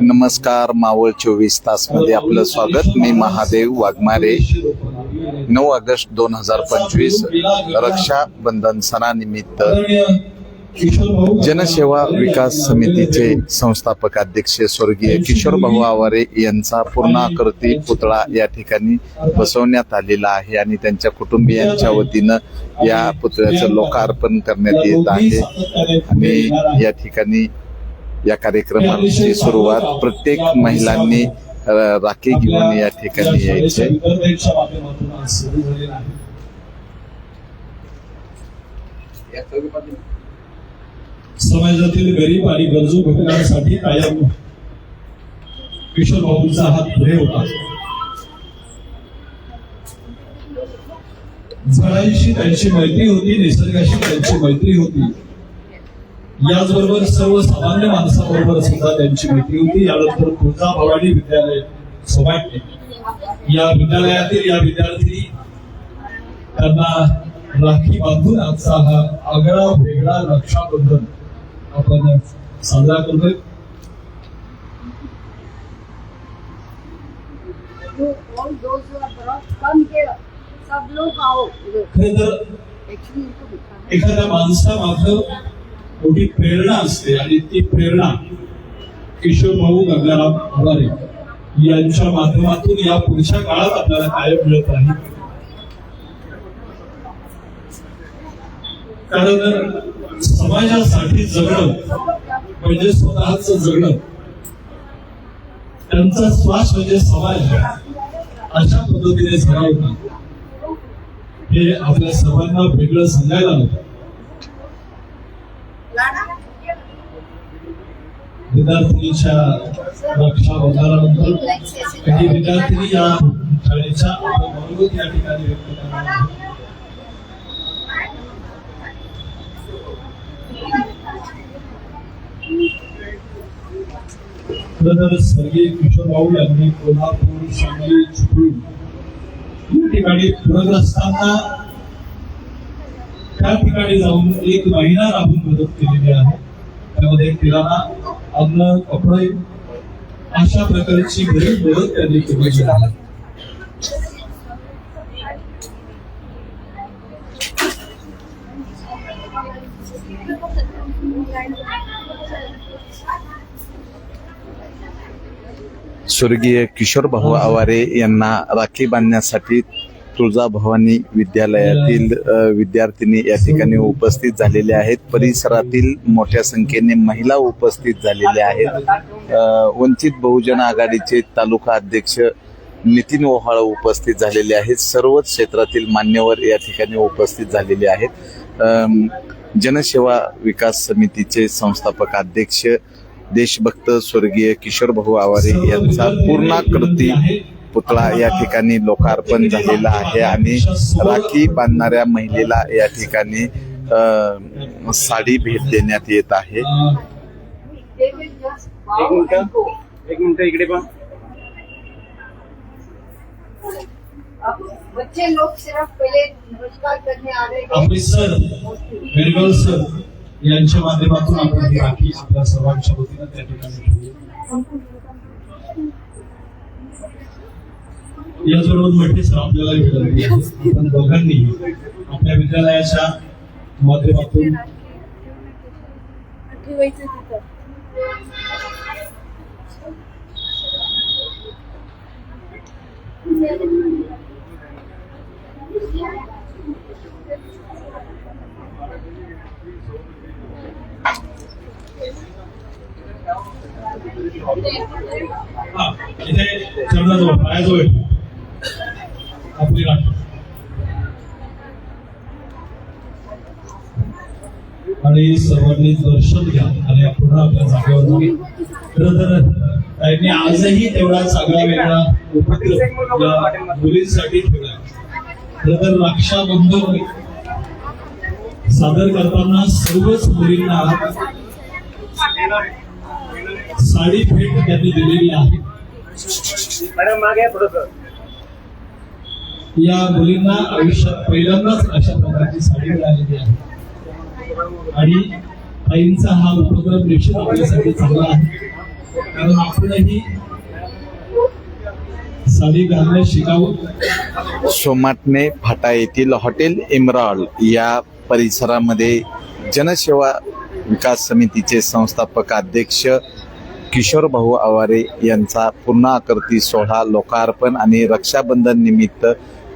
नमस्कार मावळ चोवीस तासमध्ये आपलं स्वागत. मी महादेव वाघमारे. नऊ ऑगस्ट दोन हजार पंचवीस रक्षाबंधन सणानिमित्त जनसेवा विकास समितीचे संस्थापक अध्यक्ष स्वर्गीय किशोर भाऊ आवारे यांचा पूर्णाकृती पुतळा या ठिकाणी बसवण्यात आलेला आहे आणि त्यांच्या कुटुंबियांच्या वतीनं या पुतळ्याचं लोकार्पण करण्यात येत आहे. आणि या ठिकाणी या कार्यक्रमाची सुरुवात प्रत्येक महिलांनी राखी घेऊन या ठिकाणी यायचे. समाजातील गरीब आणि गरजू घटकांसाठी कायम किशोर बाबूंचा हात पुढे होता. झाडांशी त्यांची मैत्री होती निसर्गाशी त्यांची मैत्री होती. याचबरोबर सर्वसामान्य माणसाबरोबर सुद्धा त्यांची मैत्री होती. यानंतर तुळजा भवानी विद्यालय सोमाटणे या विद्यालयातील या विद्यार्थी त्यांना राखी बांधून आजचा हा आगळा वेगळा रक्षाबंधन आपण साजरा करतोय. खरं तर एखाद्या माणसामागं मोठी प्रेरणा असते आणि ती प्रेरणा किशोर भाऊ गंगाराम आवारे यांच्या माध्यमातून या पुढच्या काळात आपल्याला काय मिळत आहे? कारण समाजासाठी जगणं म्हणजे स्वतःच जगणं त्यांचा श्वास म्हणजे समाज अशा पद्धतीने झाला होता हे आपल्या सर्वांना वेगळं सांगायला हवं. विद्यार्थिनीच्या रक्षाबंधनानंतर काही विद्यार्थिनी या शाळेच्या मनोगत या ठिकाणी व्यक्त करणार तर स्वर्गीय किशोर भाऊ यांनी कोल्हापूर सांगली चिपळूण या ठिकाणी पूरग्रस्तांना त्या ठिकाणी जाऊन एक महिना राबून मदत केलेली आहे. त्यामध्ये किराणा अन्न कपडे अशा प्रकारची बरीच मदत त्यांनी केलेली आहे. स्वर्गीय किशोर भाऊ आवारे यांना राखी बांधण्यासाठी तुळजाभवानी विद्यालयातील विद्यार्थिनी या ठिकाणी उपस्थित झालेल्या आहेत. परिसरातील मोठ्या संख्येने महिला उपस्थित झालेल्या आहेत. वंचित बहुजन आघाडीचे तालुका अध्यक्ष नितीन ओहाळ उपस्थित झालेले आहेत. सर्वच क्षेत्रातील मान्यवर या ठिकाणी उपस्थित झालेले आहेत. जनसेवा विकास समितीचे संस्थापक अध्यक्ष देशभक्त स्वर्गीय किशोर भाऊ आवारे यांचा पूर्णाकृती पुतळा या ठिकाणी लोकार्पण झालेला आहे आणि राखी बांधणाऱ्या महिलेला या ठिकाणी साडी भेट देण्यात येत आहे. Um, they will just bow एक मिनिट. and go. एक मिनिट इकडे पण अब बच्चे लोग सिर्फ पहले नमस्कार करने आ रहे हैं। आपले सर यांच्या माध्यमातून आपण ही राखी आपल्या सर्वांच्या वतीनं त्या ठिकाणी याचबरोबर मोठे सर आपल्याला आहे. आपण दोघांनी आपल्या विद्यालयाच्या माध्यमातून इथे चरणाजवळ पायाजवळ आपली राखी आणि सर्वांनी दर्शन घ्या आणि आपण आपल्या जागेवर जाऊ खरं तर त्यांनी आजही तेवढा चांगला वेगळा उपक्रम या मुलींसाठी ठेवला. खरं तर रक्षाबंधन सादर करताना सर्वच मुलींना साडी भेट त्यांनी दिलेली आहे. मॅडम मागे थोडस या मुलींना आयुष्यात पहिल्यांदाच अशा प्रकारची साडी मिळालेली आहे. आणि ताईंचा हा उपक्रम निश्चित आपल्यासाठी चांगला आहे. कारण आपणही साडी घालणे शिकावं. सोमाटणे फाटा येथील हॉटेल इमराल या परिसरामध्ये जनसेवा विकास समितीचे संस्थापक अध्यक्ष किशोर भाऊ आवारे यांचा पूर्णाकृती सोहळा लोकार्पण आणि रक्षाबंधन निमित्त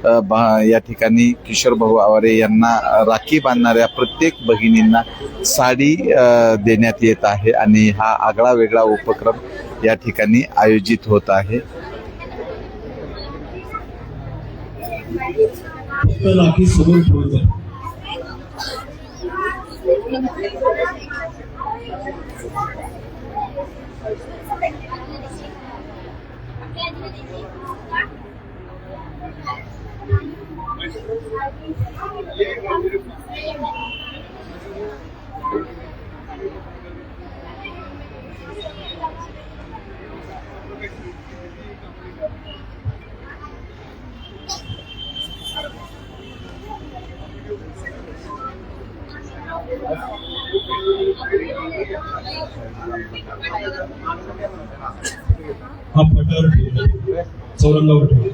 या ठिकाणी किशोर भाऊ आवारे यांना राखी बांधणाऱ्या प्रत्येक भगिनींना साडी देण्यात येत आहे आणि हा आगळा वेगळा उपक्रम या ठिकाणी आयोजित होत आहे. राखी समोर ठेवतो हा पटावर ठेवतो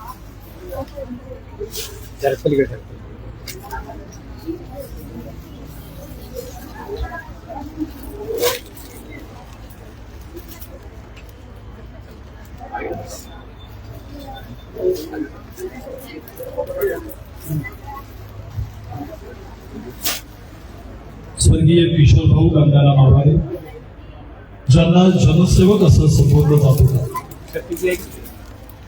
जरा पलीकडे स्वर्गीय किशोर भाऊ गंगाराम आवारे ज्यांना जनसेवक असं संबोधलं जात होतं.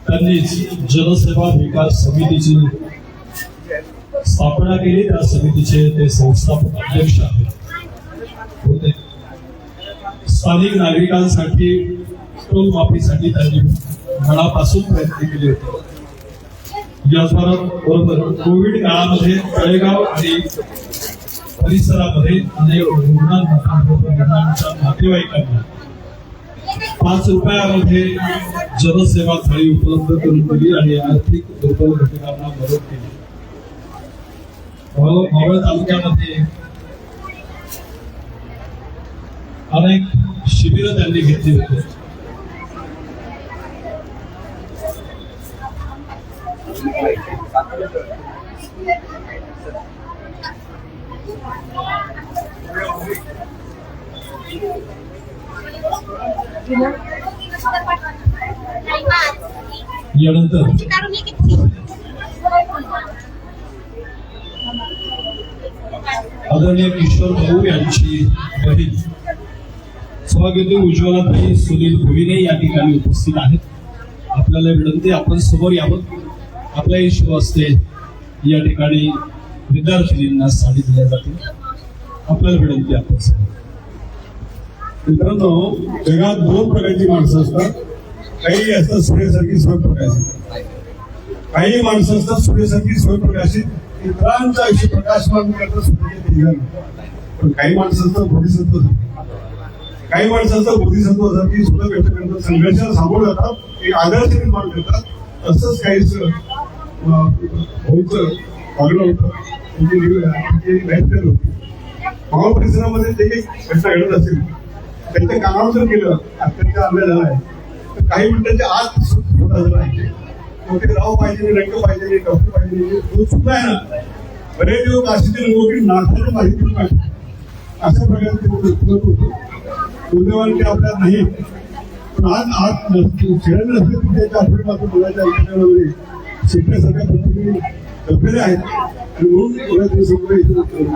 त्यांनीच जनसेवा विकास समितीची स्थापना केली. त्या समितीचे ते संस्थापक अध्यक्ष आहेत. होते. स्थानिक नागरिकांसाठी टोल माफीसाठी त्यांनी मनापासून प्रयत्न केले होते. याचबरोबर बरोबर कोविड काळामध्ये तळेगाव आणि परिसरामध्ये अनेक रुग्णांना नातेवाईकांना पाच रुपयामध्ये जनसेवा थाळी उपलब्ध करून दिली आणि आर्थिक दुर्बल घटकांना मदत केली. मावळ तालुक्यामध्ये अनेक शिबिरं त्यांनी घेतली होती. यानंतर? आदरणीय किशोर भाऊ यांची बहीण. सभागृती उज्ज्वलाताई सुनील भुईने या ठिकाणी उपस्थित आहेत. आपल्याला विनंती आपण समोर यावं. आपल्या इश्यू असते या ठिकाणी विद्यार्थिनींना साडी दिल्या जाते आपल्याला विनंती आपण समोर. मित्रांनो जगात दोन प्रकारची माणसं असतात. काही असतात सूर्यासारखी स्वयंप्रकाशित काही माणसं असतात सूर्यासारखी स्वयंप्रकाशित इतरांचं आयुष्य प्रकाशमान करतात सूर्य पण काही माणसं असतात बोधिसत्व काही माणसं असतात बोधिसत्व असतात की सुद्धा व्यक्त करतात. संघर्षाला सामोरं जातात ते आदर्श निर्माण करतात. तसंच काहीच होतं. वागणं होतं. म्हणजे परिसरामध्ये जे काही घटना घडत असेल. त्यांच्या कामावर जर केलं अत्यंत अन्याय झाला आहे. तर काही मिनिटांच्या आज होता झाला आहे. मोठे राव पाहिजे रंग पाहिजे डॉक्टर पाहिजे तो चुकला आहे ना. बरेच दिवस काशीचे लोक नाथाच्या माहिती पाहिजे अशा प्रकारे ते उपलब्ध होतं. दुर्दैवाने ते आपल्यात नाही. पण आज आज खेळ नसते त्याच्या आठवड्यापासून मुलाच्या आयुष्यामध्ये शिकण्यासारख्या पद्धतीने लपलेले आहेत. आणि म्हणून एवढ्या दिवसामुळे इथे उपलब्ध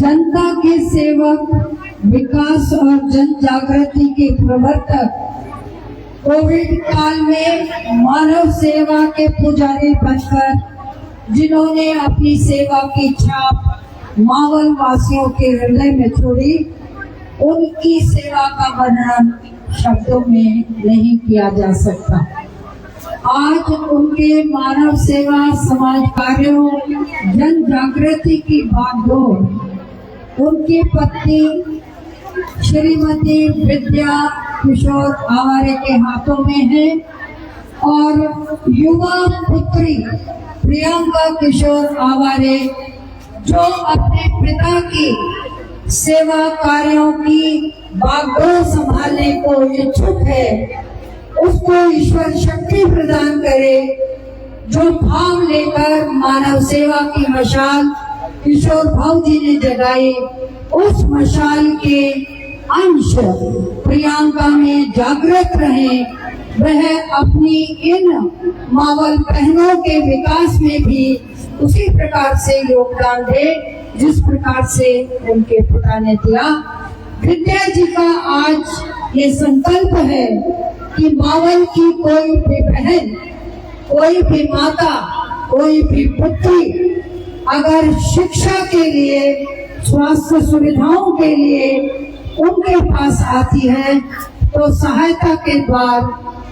जनता के सेवक, विकास और जन जागृति के प्रवर्तक, कोविड काल में मानव सेवा के पुजारी बनकर, जिन्होंने अपनी सेवा की छाप मावल वासियों के हृदय में छोड़ी, उनकी सेवा का वर्णन शब्दों में नहीं किया जा सकता। आज उनके मानव सेवा, समाज कार्यों, जन जागृति की बागडोर उनकी पत्नी श्रीमती विद्या किशोर आवारे के हाथों में है और युवा पुत्री प्रियंका किशोर आवारे, जो अपने पिता की सेवा कार्यों की बागडोर संभालने को इच्छुक है, उसको ईश्वर शक्ति प्रदान करे, जो भाव लेकर मानव सेवा की मशाल किशोर भाव जी ने जगाई उस मशाल के अंश। प्रियंका में जागृत रहे। वह अपनी इन मावल बहनों के विकास में भी उसी प्रकार से योगदान दे, जिस प्रकार से उनके पिता ने दिया। विद्या जी का आज ये संकल्प है कि मावल की कोई भी बहन, कोई भी माता, कोई भी पुत्री अगर शिक्षा के लिए, स्वास्थ्य सुविधाओं के लिए उनके पास आती है तो सहायता के द्वार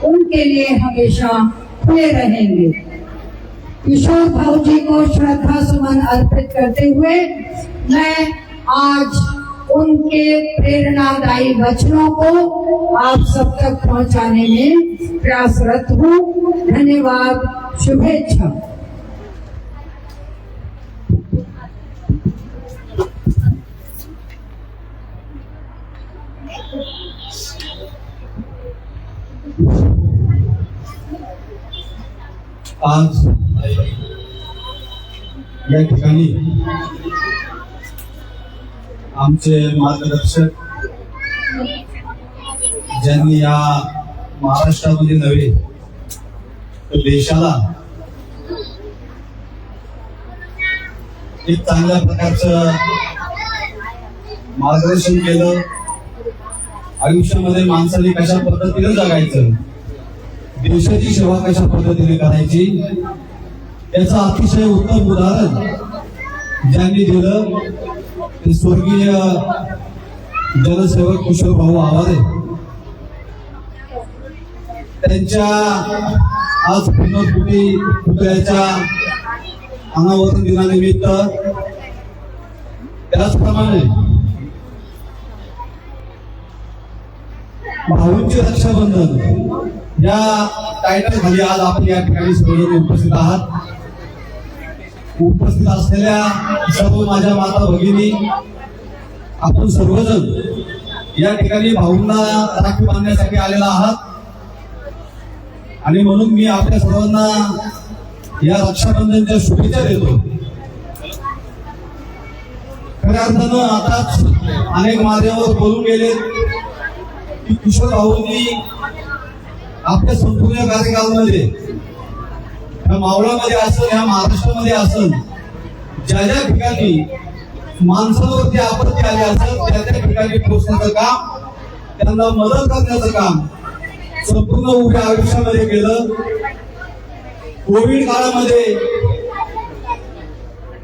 उनके लिए हमेशा खुले रहेंगे। किशोर भाव जी को श्रद्धा सुमन अर्पित करते हुए मैं आज उनके प्रेरणादायी वचनों को आप सब तक पहुँचाने में प्रयासरत हूँ। धन्यवाद, शुभेच्छा। आज या ठिकाणी आमचे मार्गदर्शक ज्यांनी या महाराष्ट्रामध्ये नव्हे तर देशाला एक चांगल्या प्रकारचं मार्गदर्शन केलं. आयुष्यामध्ये माणसाने कशा पद्धतीनं जगायचं? देशाची सेवा कशा पद्धतीने करायची याचं अतिशय उत्तम उदाहरण ज्यांनी दिलं ते स्वर्गीय जनसेवक किशोर भाऊ आवारे. त्यांच्या आज पुनर्पुटी पुतळ्याच्या अनावरण दिनानिमित्त त्याचप्रमाणे भाऊंचे रक्षाबंधन या टायटल खाली आज आपण या ठिकाणी सर्वजण उपस्थित आहात. उपस्थित असलेल्या सर्व माझ्या माता भगिनी आपण सर्वजण या ठिकाणी भाऊंना राखी बांधण्यासाठी आलेला आहात. आणि म्हणून मी आपल्या सर्वांना या रक्षाबंधनच्या शुभेच्छा देतो. खऱ्या अर्थानं आताच अनेक माध्यमावर बोलून गेले की किशोर भाऊंनी आपल्या संपूर्ण कार्यकालामध्ये या मावळामध्ये असेल या महाराष्ट्रामध्ये असेल ज्या ज्या ठिकाणी माणसावरती आपत्ती आली असेल त्या त्या ठिकाणी पोचण्याचं काम त्यांना मदत करण्याचं काम संपूर्ण उभ्या आयुष्यामध्ये केलं. कोविड काळामध्ये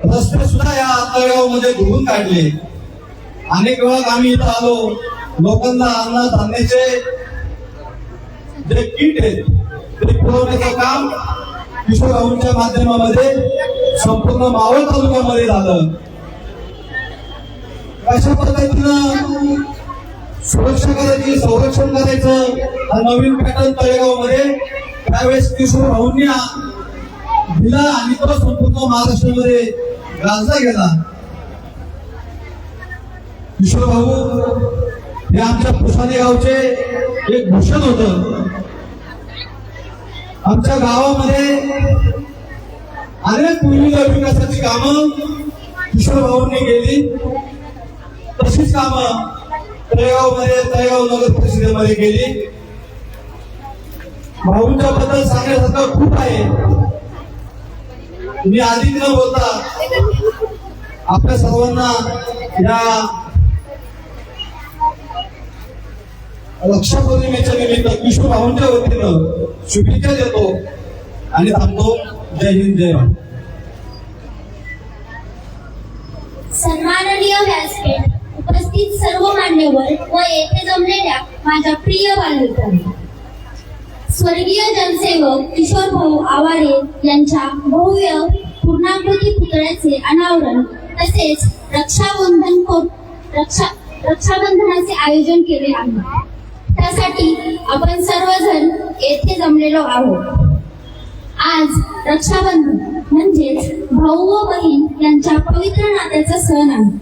रस्ते सुद्धा या आंतरगावामध्ये धुवून काढले. अनेक वेळा आम्ही इथं आलो लोकांना अन्न धान्याचे जे किट आहेत ते पुरवण्याचं काम किशोररावांच्या माध्यमामध्ये संपूर्ण मावळ तालुक्यामध्ये झालं. अशा पद्धतीनं सुरक्षा करायची संरक्षण करायचं हा नवीन पॅटर्न तळेगावमध्ये. त्यावेळेस किशोर भाऊंनी दिला आणि तो संपूर्ण महाराष्ट्रामध्ये गाजला गेला. किशोर भाऊ हे आमच्या पुसाने गावचे एक भूषण होतं. आमच्या गावामध्ये अनेक पूर्वीच्या विकासाची कामं किशोरभाऊंनी केली तशीच कामं तळेगावमध्ये तळेगाव नगर परिषदेमध्ये केली. भाऊंच्या बद्दल सांगण्यासारखं खूप आहे. मी आधी न बोलता. आपल्या सर्वांना या रक्षापौर्णिमेच्या निमित्त किशोर भाऊंच्या वतीनं शुभेच्छा देतो आणि थांबतो. जय हिंद जय भारत सन्माननीय व्यासपीठ उपस्थित सर्व मान्यवर व येथे जमलेल्या माझ्या प्रिय बालमित्रांनो. स्वर्गीय जनसेवक किशोर भाऊ आवारे यांच्या भव्य पूर्णाकृती पुतळ्याचे अनावरण तसेच रक्षाबंधन रक्षा रक्षाबंधनाचे आयोजन केले आहे. त्यासाठी आपण सर्वजण येथे जमलेलो आहोत. आज रक्षाबंधन म्हणजेच भाऊ व बहीण यांच्या पवित्र नात्याचा सण आहे.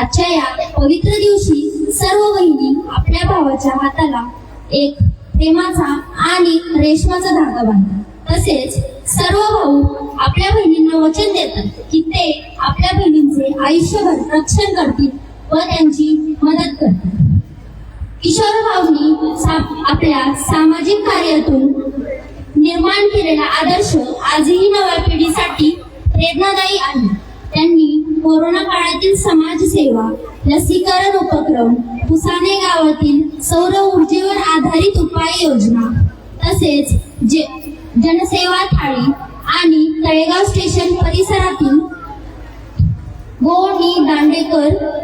आजच्या या पवित्र दिवशी सर्व बहिणी आपल्या भावाच्या हाताला एक प्रेमाचा आणि रेशमाचा धागा बांधतात. तसेच सर्व भाऊ आपल्या बहिणींना वचन देतात की ते आपल्या बहिणींचे आयुष्यभर रक्षण करतील व त्यांची मदत करतील. किशोर भाऊनी सा- आपल्या सामाजिक कार्यातून निर्माण केलेला आदर्श आजही नव्या पिढीसाठी प्रेरणादायी आहे. त्यांनी कोरोना काळातील समाजसेवा लसीकरण उपक्रम पुसाने गावातील सौर ऊर्जेवर आधारित उपाययोजना तसेच जे जनसेवा थाळी आणि तळेगाव स्टेशन परिसरातील गोणी दांडेकर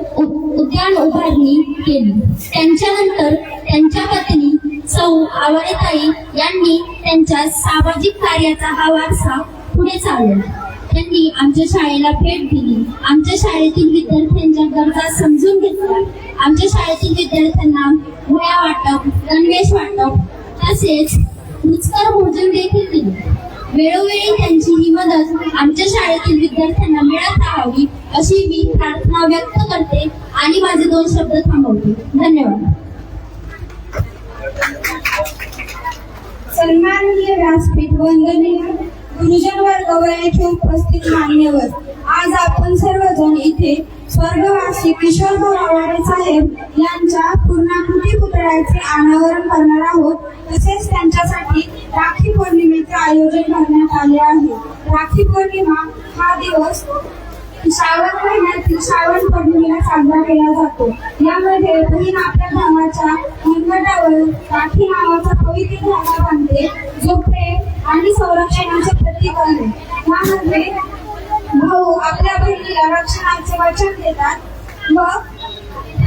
उद्यान उभारणी केली. त्यांच्यानंतर त्यांच्या पत्नी सौ आवळेताई यांनी त्यांच्या सामाजिक कार्याचा हा वारसा पुढे चालवला. त्यांनी आमच्या शाळेला भेट दिली. आमच्या शाळेतील विद्यार्थ्यांच्या गरजा समजून घेतल्या. आमच्या शाळेतील विद्यार्थ्यांना गोळ्या वाटप गणवेश वाटप तसेच रुचकर भोजन देखील दिले. वेळोवेळी त्यांची ही मदत आमच्या शाळेतील विद्यार्थ्यांना मिळत राहावी अशी मी प्रार्थना व्यक्त करते. आणि माझे दोन शब्द थांबवते. धन्यवाद. सन्माननीय व्यासपीठ वंदनीय गुरुजन वर्ग व येथे उपस्थित मान्यवर आज आपण सर्वजण इथे स्वर्गवासी किशोर आवाडे साहेब यांच्या पूर्णाकृती पुतळ्याचे अनावरण करणार आहोत. तसेच त्यांच्यासाठी राखी पौर्णिमेचे आयोजन करण्यात आले आहे. राखी पौर्णिमा हा दिवस श्रावण महिन्यातील श्रावण पौर्णिमेला साजरा केला जातो. यामध्ये बहीण आपल्या भावाच्या मनगटावर राखी नावाचा पवित्र धागा बांधते जो प्रेम आणि संरक्षणाचे प्रतीक आहे. यामध्ये भाऊ आपल्या बहिणीला रक्षणाचे वचन देतात व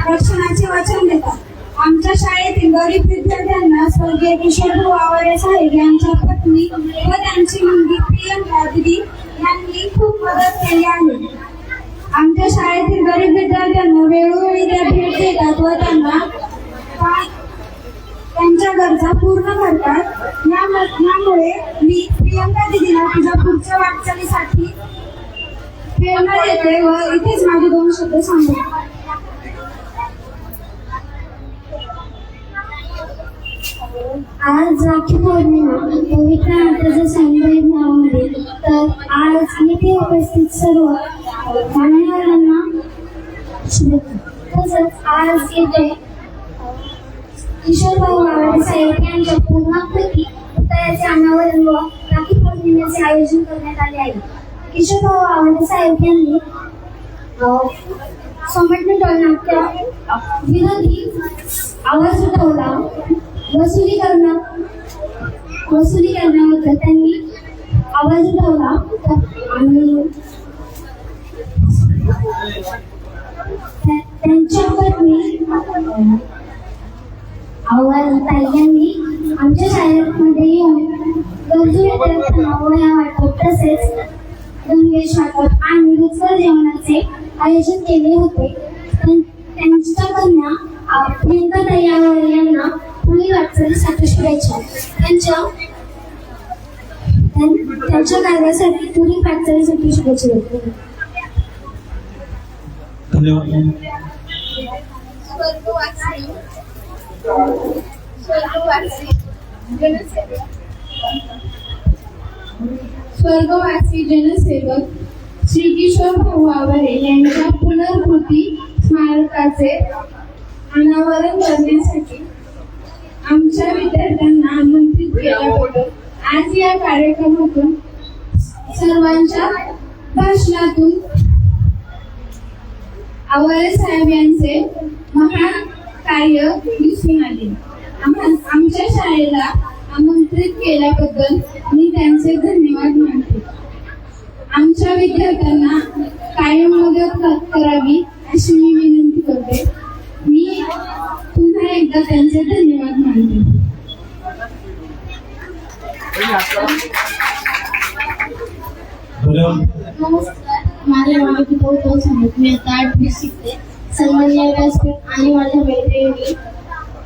रक्षणाचे वचन देतात. आमच्या शाळेतील गरीब विद्यार्थ्यांना स्वर्गीय किशोर भाऊ आवारे साहेब यांच्या पत्नी व त्यांची मुलगी प्रियंका दिदी यांनी खूप मदत केली आहे. आमच्या शाळेतील गरीब विद्यार्थ्यांना वेळोवेळी त्या भेट देतात व त्यांना त्यांच्या गरजा पूर्ण करतात. याम- यामुळे मी प्रियंका दिदीला तुझ्या पुढच्या वाटचालीसाठी प्रेरणा देते व इथेच माझे दोन शब्द सांगते आज राखी पौर्णिमा पवित्र नात्याच्या सौंदर्य नावामध्ये तर आज येथे उपस्थित सर्व मान्यवरांना तसंच आज येथे किशोर भाऊ आवाडे साहेब यांच्या पूर्णाकृती पुतळ्याचे अनावरण व राखी पौर्णिमेचे आयोजन करण्यात आले आहे. किशोर भाऊ आवाडे साहेब यांनी संघटना विरोधी आवाज उठवला. वसुली करणं. वसुली करण्याबद्दल त्यांनी आवाज उठवला. तर- आणि त्या- त्यांच्या पत्नी अं, आव्हान आमच्या शाळेमध्ये येऊन गरजू विद्यार्थ्यांना वह्या वाटप तसेच गणवेश वाटप आणि रुचकर जेवणाचे आयोजन केले होते. त्यां- त्यांच्या कन्या प्रियंका ताई यांना पुढील वाटचालीसाठी शुभेच्छा त्यांच्या त्यां- त्यांच्या कार्यासाठी पुढील वाटचालीसाठी शुभेच्छा देतो धन्यवाद. स्वर्गवासी स्वर्गवासी जनसेवक स्वर्गवासी जनसेवक श्री किशोर भाऊ आवारे यांच्या पुनर्कृती स्मारकाचे अनावरण करण्यासाठी आमच्या विद्यार्थ्यांना आमंत्रित केल्याबद्दल आज या कार्यक्रमातून सर्वांच्या भाषणातून आवारे साहेब यांचे महान कार्य दिसून आले. आमच्या शाळेला आमंत्रित केल्याबद्दल मी त्यांचे धन्यवाद मानते. आमच्या विद्यार्थ्यांना कायम मदत करावी अशी मी विनंती करते. मी पुन्हा एकदा त्यांचे धन्यवाद मानते. माझे नाव गीता उद्धव सांगत मी आता आठवी शिकते. सन्मान्य व्यासपीठ आणि माझ्या मैत्रिणी.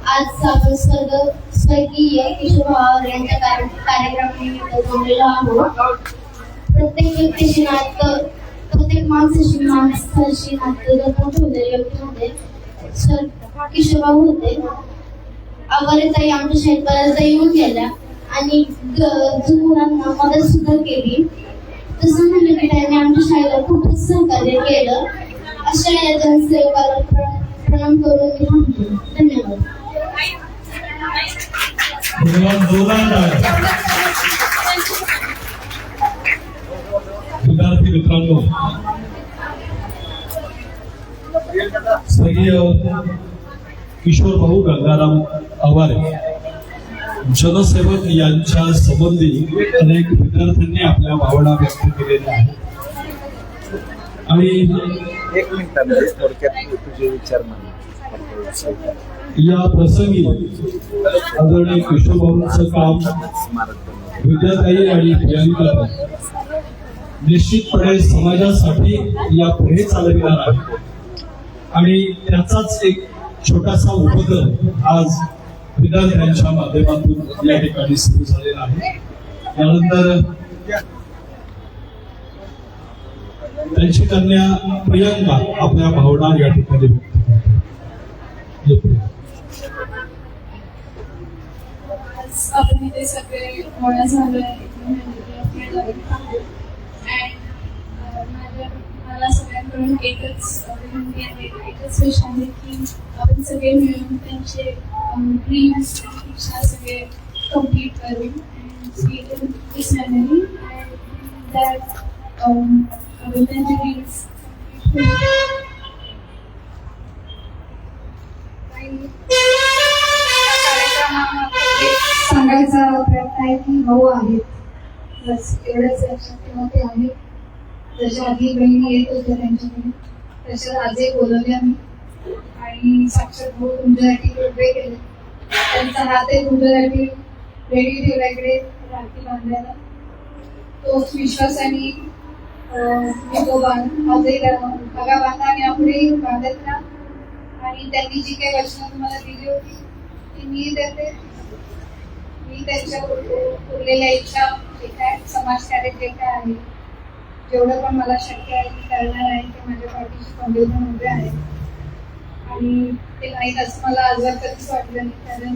आज आपण स्वर्ग स्वर्गीय किशोर भावावर यांच्या कार्य- कार्यक्रमानिमित्त जमलेलो आहोत. प्रत्येक व्यक्तीशी नातं प्रत्येक माणसाशी माणसाशी नातं जपून ठेवलेल्या व्यक्तीमध्ये स्वर किशोर होते. आवारे ताई आमच्या शाळेत येऊन गेल्या. आणि मुलांना मदत सुद्धा केली. तसं म्हणलं की त्यांनी आमच्या शाळेला खूपच सहकार्य केलं. अशा या जनसेवकाला प्रणाम करून मी थांबते धन्यवाद विद्यार्थी मित्रांनो सगळी किशोर भाऊ गंगाराम आवारे. जनसेवक यांच्या संबंधी अनेक विद्यार्थ्यांनी आपल्या भावना व्यक्त केलेल्या आहेत. आणि एक मिनिटामध्ये थोडक्यात तुझे विचार मांड. या प्रसंगी आदरणीय किशोर भाऊंचं काम. विद्याताई आणि प्रियांका निश्चितपणे समाजासाठी या पुढे चालविणार आहे आणि त्याचाच एक छोटासा उपक्रम आज विद्यार्थ्यांच्या माध्यमातून या ठिकाणी सुरू झालेला आहे. त्यानंतर त्यांची कन्या प्रियंका आपल्या भावना या ठिकाणी व्यक्त करते आपण इथे सगळे गोळा झालोय. मला एकच आहे एकच विश आहे की आपण सगळे मिळून त्यांचे ड्रीम्स इच्छा सगळे कंप्लीट करू दिस मेमरी दॅट त्यांचे ड्रीम्स सांगायचा प्रयत्न आहे की भाऊ आहेत. बस एवढंच लक्षात ठेवा ते आहेत जशा आधी बहिणी येत होत्या त्यांच्याकडे तशा आजही बोलवल्या मी आणि साक्षात भाऊ तुमच्यासाठी उभे केले. त्यांचा हातही तुमच्यासाठी रेडी ठेवला इकडे राखी बांधायला. तोच विश्वास आणि मी तो बांध आजही बघा बांधा आणि यापुढे बांधत राहा आणि त्यांनी जी काही वचनं तुम्हाला दिली होती ती मी देते. मी त्यांच्या उरलेल्या इच्छा जे काय समाजकार्य जे काय आहे जेवढं पण मला शक्य आहे मी करणार आहे ते माझ्या पाठीशी खंबीरपणे उभे आहे. आणि ते नाहीत असं मला आजवर कधीच वाटलं नाही कारण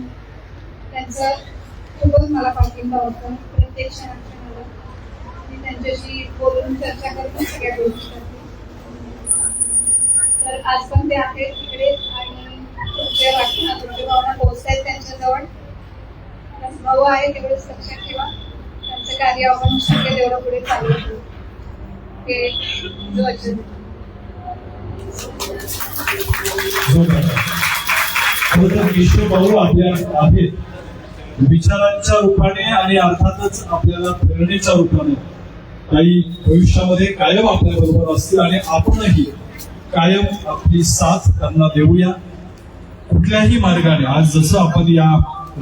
त्यांचा खूपच मला पाठिंबा होता प्रत्येक क्षणाक्षणाला मी त्यांच्याशी बोलून चर्चा करून सगळ्या गोष्टी करते तर आज पण ते आहेत तिकडे आणि तुमच्या वाटणं तुमच्या भावना पोहोचतायत त्यांच्याजवळ. भाऊ आहे तेवढंच लक्षात ठेवा. त्यांचं कार्य आपण शक्य तेवढं पुढे चालू ठेवू. हे आपल्या आहेत विचारांच्या रूपाने आणि अर्थातच आपल्याला प्रेरणेच्या रूपाने. काही भविष्यामध्ये कायम आपल्या बरोबर असतील आणि आपणही कायम आपली साथ त्यांना देऊया. कुठल्याही मार्गाने आज जसं आपण या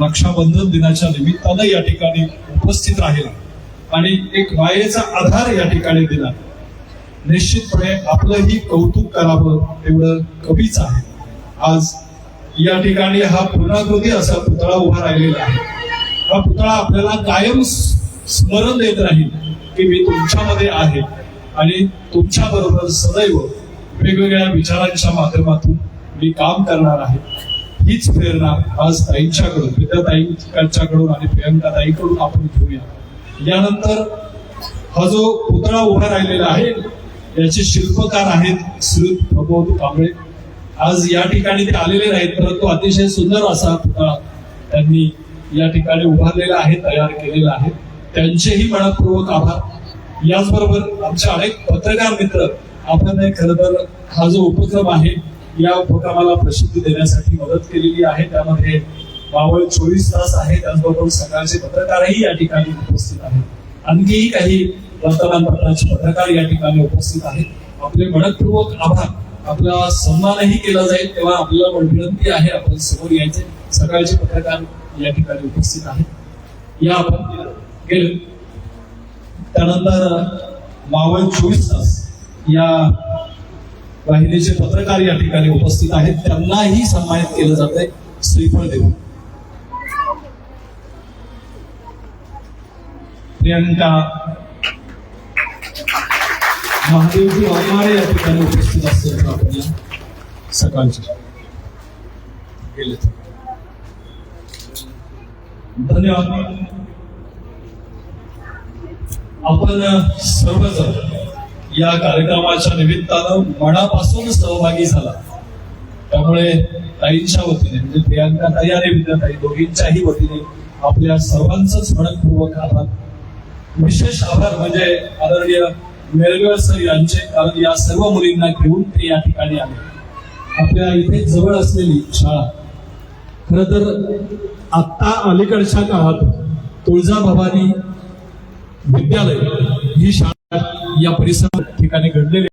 रक्षाबंधन दिनाच्या निमित्तानं या ठिकाणी उपस्थित राहिला आणि एक मायेचा आधार या ठिकाणी दिला निश्चितपणे आपलंही कौतुक करावं एवढं कमीच आहे. आज या ठिकाणी हा पूर्णाकृती असा पुतळा उभा राहिलेला आहे. हा पुतळा आपल्याला कायम स्मरण देत राहील की मी तुमच्यामध्ये आहे आणि तुमच्या बरोबर सदैव वेगवेगळ्या विचारांच्या माध्यमातून मी काम करणार आहे. हीच प्रेरणा आज ताईंच्याकडून विद्याताईंच्याकडून आणि प्रियंका ताईकडून आपण घेऊया. यानंतर हा जो पुतळा उभा राहिलेला आहे याचे शिल्पकार आहेत श्री प्रबोध कांबळे. आज या ठिकाणी ते आलेले नाहीत परंतु अतिशय सुंदर असा पुतळा त्यांनी या ठिकाणी उभारलेला आहे तयार केलेला आहे. त्यांचेही मनपूर्वक आभार. याचबरोबर आमचे अनेक पत्रकार मित्र आपण खर तर हा जो उपक्रम आहे या उपक्रमाला प्रसिद्धी देण्यासाठी मदत केलेली आहे. त्यामध्ये मावळ चोवीस तास आहे त्याचबरोबर सकाळचे पत्रकारही या ठिकाणी उपस्थित आहेत. आणखीही काही वर्तमानपत्राचे पत्रकार या ठिकाणी उपस्थित आहेत. आपले मनपूर्वक आभार. आपला सन्मानही केला जाईल तेव्हा आपल्याला विनंती आहे आपण समोर यायचे. सकाळचे पत्रकार या ठिकाणी उपस्थित आहेत. या आपण गेलो. त्यानंतर मावळ चोवीस तास या वाहिनीचे पत्रकार या ठिकाणी उपस्थित आहेत. त्यांनाही सन्मानित केलं जात आहे श्रीफळ देऊन. प्रियंका महादेवजी वाघमारे या ठिकाणी उपस्थित असतील तर आपण या सकाळचे गेले धन्यवाद आपण सर्वजण या कार्यक्रमाच्या निमित्तानं मनापासून सहभागी झाला त्यामुळे ताईंच्या वतीने म्हणजे प्रियांका ताई आणि विद्याताई दोघींच्याही वतीने आपल्या सर्वांचंच मनपूर्वक आभार. विशेष आभार म्हणजे आदरणीय मेरगळ सर यांचे कारण या सर्व मुलींना घेऊन ते या ठिकाणी आले. आपल्या इथे जवळ असलेली शाळा. खर तर आत्ता अलीकडच्या काळात तुळजाभवानी विद्यालय ही शाळा या परिसरात ठिकाणी घडलेली